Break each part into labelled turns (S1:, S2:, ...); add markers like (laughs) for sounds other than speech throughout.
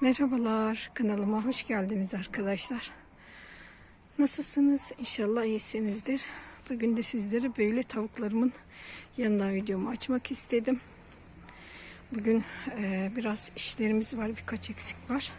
S1: Merhabalar kanalıma hoş geldiniz arkadaşlar. Nasılsınız? İnşallah iyisinizdir. Bugün de sizlere böyle tavuklarımın yanından videomu açmak istedim. Bugün e, biraz işlerimiz var, birkaç eksik var.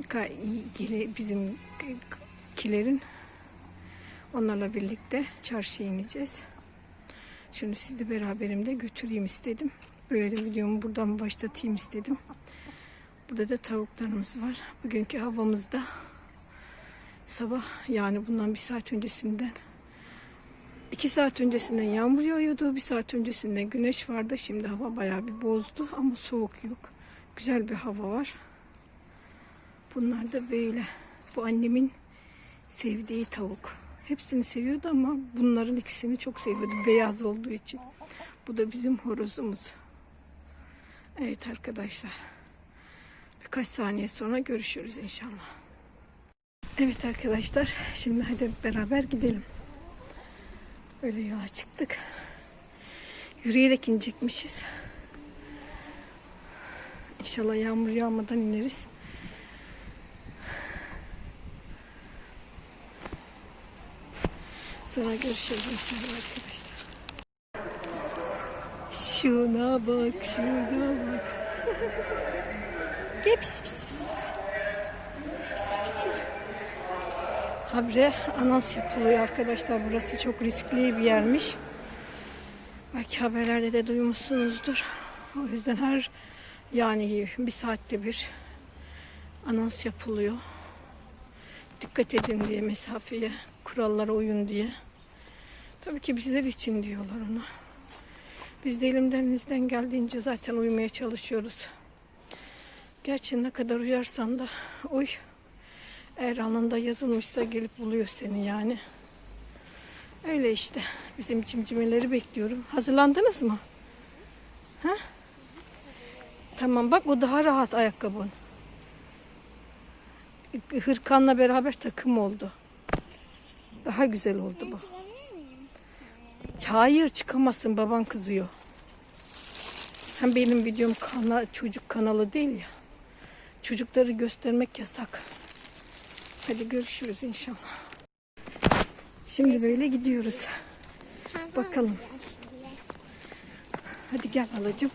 S1: Ka- ilgili bizim kilerin onlarla birlikte çarşıya ineceğiz. Şimdi sizi de beraberimde götüreyim istedim. Böyle de videomu buradan başlatayım istedim. Burada da tavuklarımız var. Bugünkü havamızda sabah yani bundan bir saat öncesinden iki saat öncesinden yağmur yağıyordu. Bir saat öncesinden güneş vardı. Şimdi hava bayağı bir bozdu ama soğuk yok. Güzel bir hava var. Bunlar da böyle. Bu annemin sevdiği tavuk. Hepsini seviyordu ama bunların ikisini çok seviyordu. Beyaz olduğu için. Bu da bizim horozumuz. Evet arkadaşlar. Birkaç saniye sonra görüşürüz inşallah. Evet arkadaşlar. Şimdi hadi beraber gidelim. Böyle yola çıktık. Yürüyerek inecekmişiz. İnşallah yağmur yağmadan ineriz. Sonra görüşürüz inşallah arkadaşlar. Şuna bak, şuna bak. (laughs) Gel pis pis pis pis. Pis pis. Habre anons yapılıyor arkadaşlar. Burası çok riskli bir yermiş. Belki haberlerde de duymuşsunuzdur. O yüzden her yani bir saatte bir anons yapılıyor. Dikkat edin diye mesafeye, kurallara uyun diye. Tabii ki bizler için diyorlar ona. Biz de elimden geldiğince zaten uyumaya çalışıyoruz. Gerçi ne kadar uyarsan da uy. Eğer anında yazılmışsa gelip buluyor seni yani. Öyle işte. Bizim cimcimeleri bekliyorum. Hazırlandınız mı? Ha? Tamam bak o daha rahat ayakkabın. Hırkanla beraber takım oldu. Daha güzel oldu bu. Hayır çıkamazsın baban kızıyor. Hem benim videom kana, çocuk kanalı değil ya. Çocukları göstermek yasak. Hadi görüşürüz inşallah. Şimdi böyle gidiyoruz. Bakalım. Hadi gel halacığım.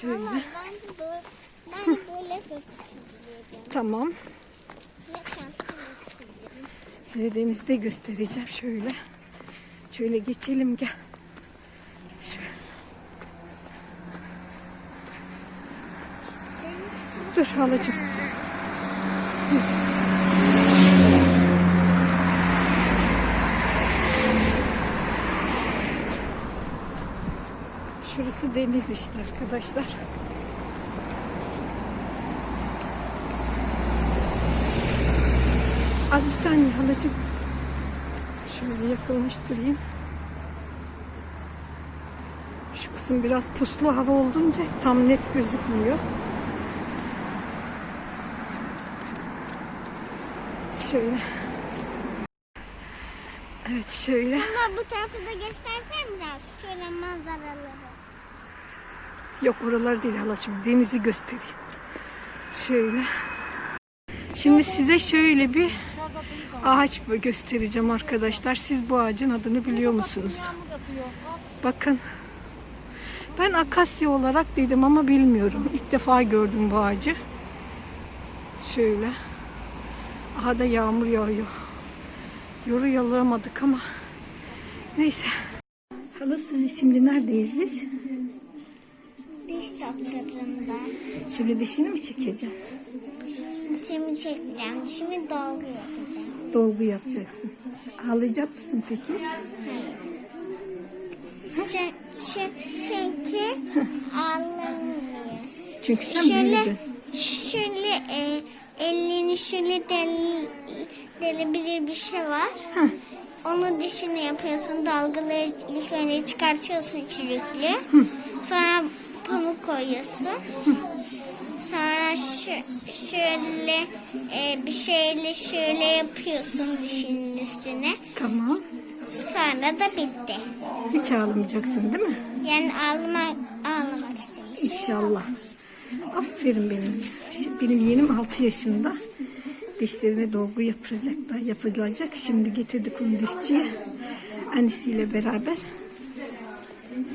S1: Şöyle.
S2: Ama ben de böyle, ben de böyle götürüyorum.
S1: Tamam. Size denizi de göstereceğim. Şöyle. Şöyle geçelim gel. Dur halacığım. Şurası deniz işte arkadaşlar. Az bir saniye halacığım. Şöyle yakınlaştırayım. Şu kısım biraz puslu hava olduğunca tam net gözükmüyor. Şöyle. Evet şöyle.
S2: Ama bu tarafı da göstersen biraz. Şöyle manzaraları.
S1: Yok oralar değil halacığım. Denizi göstereyim. Şöyle. Şimdi size şöyle bir ağaç göstereceğim arkadaşlar. Siz bu ağacın adını biliyor musunuz? Bakın. Ben akasya olarak dedim ama bilmiyorum. İlk defa gördüm bu ağacı. Şöyle. Aha da yağmur yağıyor. Yoru yalamadık ama. Neyse. Halası şimdi neredeyiz biz?
S2: Diş doktorunda.
S1: Şimdi dişini mi çekeceğim?
S2: Dişimi çekeceğim. Dişimi dolgu yapacağım.
S1: Dolgu yapacaksın. Ağlayacak mısın peki?
S2: Hayır. Çünkü, çünkü ağlamıyor.
S1: Çünkü sen
S2: Şöyle,
S1: büyüdün.
S2: şöyle e, elini şöyle del, delebilir bir şey var.
S1: Heh.
S2: Onu dişini yapıyorsun. Dalgaları ilk önce çıkartıyorsun çürüklü. Sonra pamuk koyuyorsun. Sonra şöyle e, bir şeyle şöyle yapıyorsun dişinin üstüne.
S1: Tamam.
S2: Sonra da bitti.
S1: Hiç ağlamayacaksın değil mi?
S2: Yani ağlamak, ağlamak istemiş.
S1: İnşallah. Aferin benim. Şimdi benim yeğenim 6 yaşında. Dişlerine dolgu yapılacak da yapılacak. Şimdi getirdik onu dişçiye. Annesiyle beraber.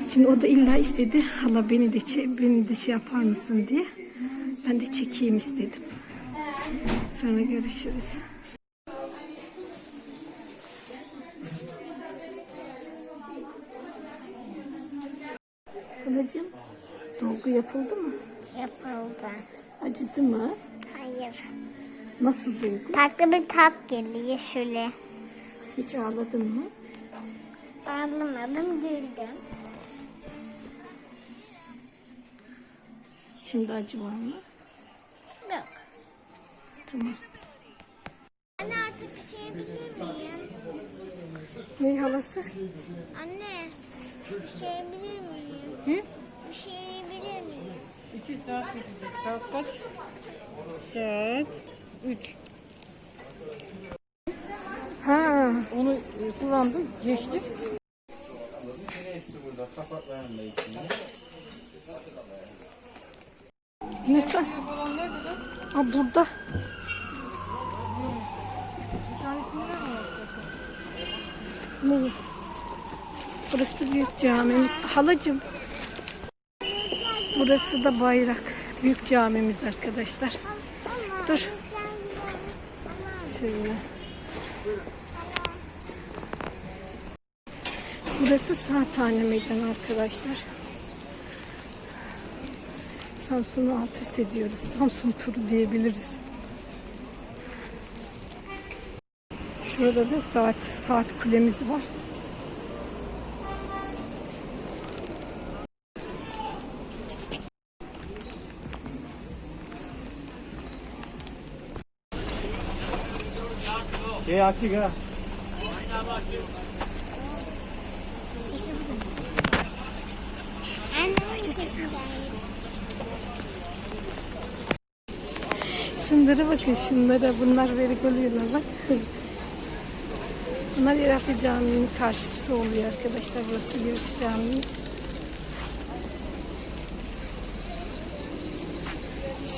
S1: Şimdi o da illa istedi. Hala beni de, beni de şey yapar mısın diye. Ben de çekeyim istedim. Sonra görüşürüz. Halacığım, dolgu yapıldı mı?
S2: Yapıldı.
S1: Acıdı mı?
S2: Hayır.
S1: Nasıl duygu?
S2: Farklı bir tat geliyor şöyle.
S1: Hiç ağladın mı?
S2: Ağlamadım güldüm.
S1: Şimdi acı var mı?
S2: Yok.
S1: Tamam.
S2: Anne artık bir şey bilir miyim?
S1: Ne halası?
S2: Anne bir şey bilir miyim?
S3: Hı? 2 saat bitecek. Saat kaç? Saat 3.
S1: Ha,
S3: Onu e, kullandım. Geçtim.
S1: ne sen? Ha burada. Ne? Burası büyük camimiz. Halacığım. Burası da bayrak. Büyük camimiz arkadaşlar. Dur. Şöyle. Burası Sağtane Meydanı arkadaşlar. Samsun'u alt üst ediyoruz. Samsun turu diyebiliriz. Şurada da saat saat kulemiz var.
S4: Şey
S2: açık ha.
S1: Şunlara bakın şunlara. Bunlar verigoluyla bak. Bunlar Irafi Camii'nin karşısı oluyor arkadaşlar. Burası Irafi Camii.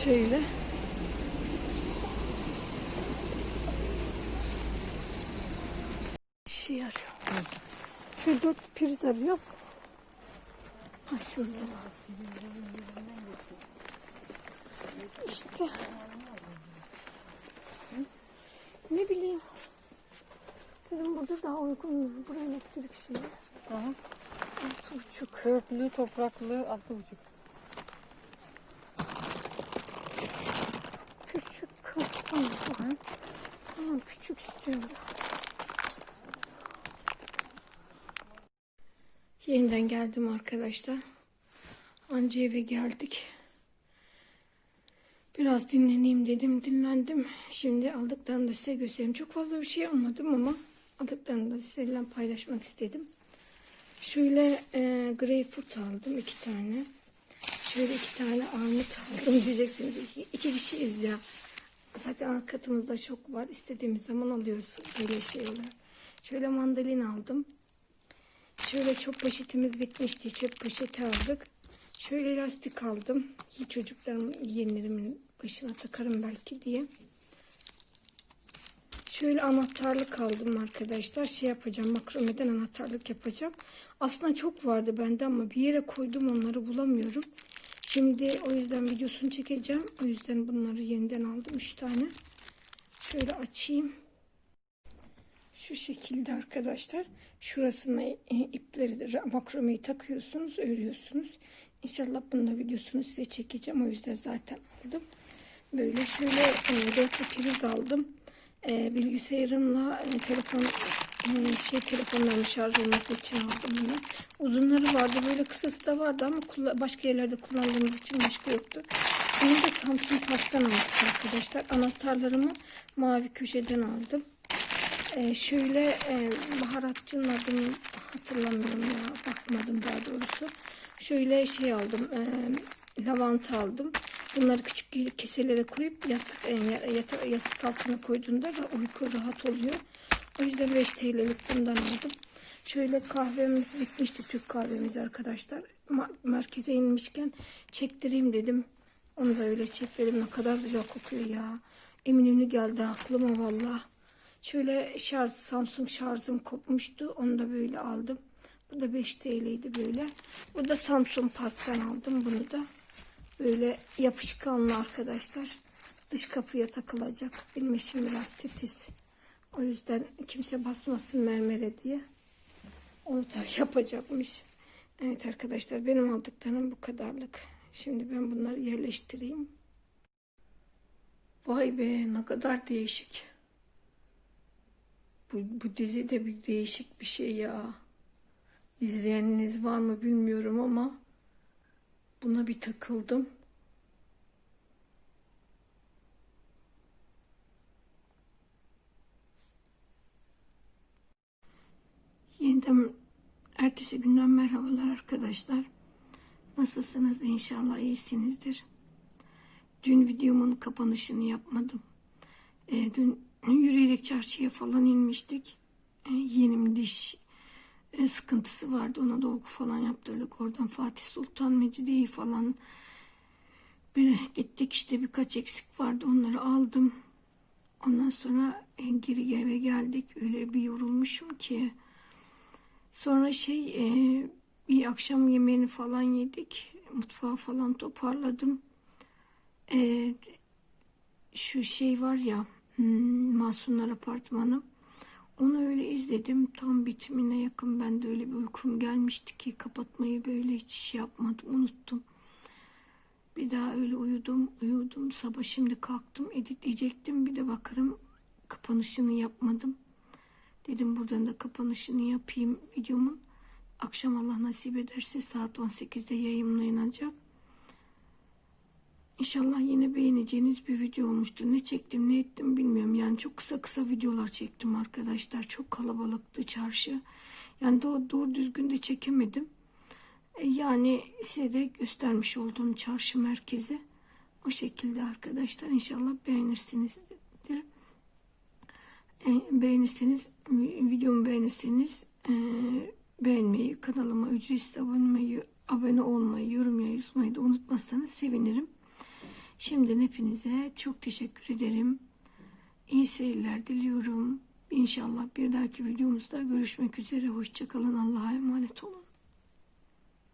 S1: Şöyle. Şurada dört priz arıyor. Ha şurada. İşte. Ne bileyim. Dedim burada daha uygun. Buraya elektrik şeyi.
S3: Aha.
S1: Altı buçuk.
S3: Körtlü, topraklı, altı buçuk.
S1: Küçük kız. Tamam küçük istiyorum. Yeniden geldim arkadaşlar. Anca eve geldik. Biraz dinleneyim dedim. Dinlendim. Şimdi aldıklarımı da size göstereyim. Çok fazla bir şey almadım ama aldıklarımı da sizinle paylaşmak istedim. Şöyle e, greyfurt aldım. iki tane. Şöyle iki tane armut aldım (laughs) diyeceksiniz. İki, iki kişiyiz ya. Zaten alt katımızda çok var. İstediğimiz zaman alıyoruz böyle şeyler. Şöyle mandalina aldım. Şöyle çöp poşetimiz bitmişti. Çöp poşeti aldık. Şöyle lastik aldım. Hiç çocuklarım yeğenlerimin başına takarım belki diye. Şöyle anahtarlık aldım arkadaşlar. Şey yapacağım. Makromeden anahtarlık yapacağım. Aslında çok vardı bende ama bir yere koydum onları bulamıyorum. Şimdi o yüzden videosunu çekeceğim. O yüzden bunları yeniden aldım. 3 tane. Şöyle açayım. Şu şekilde arkadaşlar. Şurasına e, ipleri makromeyi takıyorsunuz, örüyorsunuz. İnşallah bunun da videosunu size çekeceğim. O yüzden zaten aldım. Böyle şöyle e, dörtlü priz aldım. E, bilgisayarımla e, telefon şey telefonlarımı şarj olması için aldım bunu. Uzunları vardı böyle kısası da vardı ama başka yerlerde kullandığımız için başka yoktu. Bunu da Samsung Park'tan aldım arkadaşlar. Anahtarlarımı mavi köşeden aldım. Ee, şöyle e, baharatçının adını hatırlamıyorum ya bakmadım daha doğrusu. Şöyle şey aldım e, lavanta aldım. Bunları küçük keselere koyup yastık e, yastık altına koyduğunda da uyku rahat oluyor. O yüzden 5 TL'lik bundan aldım. Şöyle kahvemiz bitmişti Türk kahvemiz arkadaşlar. Merkeze inmişken çektireyim dedim. Onu da öyle çekelim. Ne kadar güzel kokuyor ya. Eminönü geldi aklıma valla. Şöyle şarj, Samsung şarjım kopmuştu. Onu da böyle aldım. Bu da 5 TL'ydi böyle. Bu da Samsung Park'tan aldım bunu da. Böyle yapışkanlı arkadaşlar. Dış kapıya takılacak. Benim eşim biraz titiz. O yüzden kimse basmasın mermere diye. Onu da (laughs) yapacakmış. Evet arkadaşlar benim aldıklarım bu kadarlık. Şimdi ben bunları yerleştireyim. Vay be ne kadar değişik. Bu, bu dizi de bir değişik bir şey ya. İzleyeniniz var mı bilmiyorum ama buna bir takıldım. Yeniden ertesi günden merhabalar arkadaşlar. Nasılsınız? İnşallah iyisinizdir. Dün videomun kapanışını yapmadım. E, dün yürüyerek çarşıya falan inmiştik. E, yeğenim diş e, sıkıntısı vardı. Ona dolgu falan yaptırdık. Oradan Fatih Sultan Mecidiye'yi falan bir gittik işte birkaç eksik vardı. Onları aldım. Ondan sonra e, geri eve geldik. Öyle bir yorulmuşum ki. Sonra şey e, bir akşam yemeğini falan yedik. Mutfağı falan toparladım. E, şu şey var ya hmm, Masumlar Apartmanı. Onu öyle izledim. Tam bitimine yakın ben de öyle bir uykum gelmişti ki kapatmayı böyle hiç şey yapmadım. Unuttum. Bir daha öyle uyudum, uyudum. Sabah şimdi kalktım, editleyecektim. Bir de bakarım kapanışını yapmadım. Dedim buradan da kapanışını yapayım videomun. Akşam Allah nasip ederse saat 18'de yayınlanacak. İnşallah yine beğeneceğiniz bir video olmuştur. Ne çektim ne ettim bilmiyorum. Yani çok kısa kısa videolar çektim arkadaşlar. Çok kalabalıktı çarşı. Yani doğru, doğru düzgün de çekemedim. E, Yani size de göstermiş olduğum çarşı merkezi. O şekilde arkadaşlar. İnşallah beğenirsinizdir. E, beğenirseniz, videomu beğenirseniz e, beğenmeyi, kanalıma ücretsiz abone, abone olmayı, yorum yazmayı da unutmazsanız sevinirim. Şimdiden hepinize çok teşekkür ederim. İyi seyirler diliyorum. İnşallah bir dahaki videomuzda görüşmek üzere. Hoşçakalın. Allah'a emanet olun.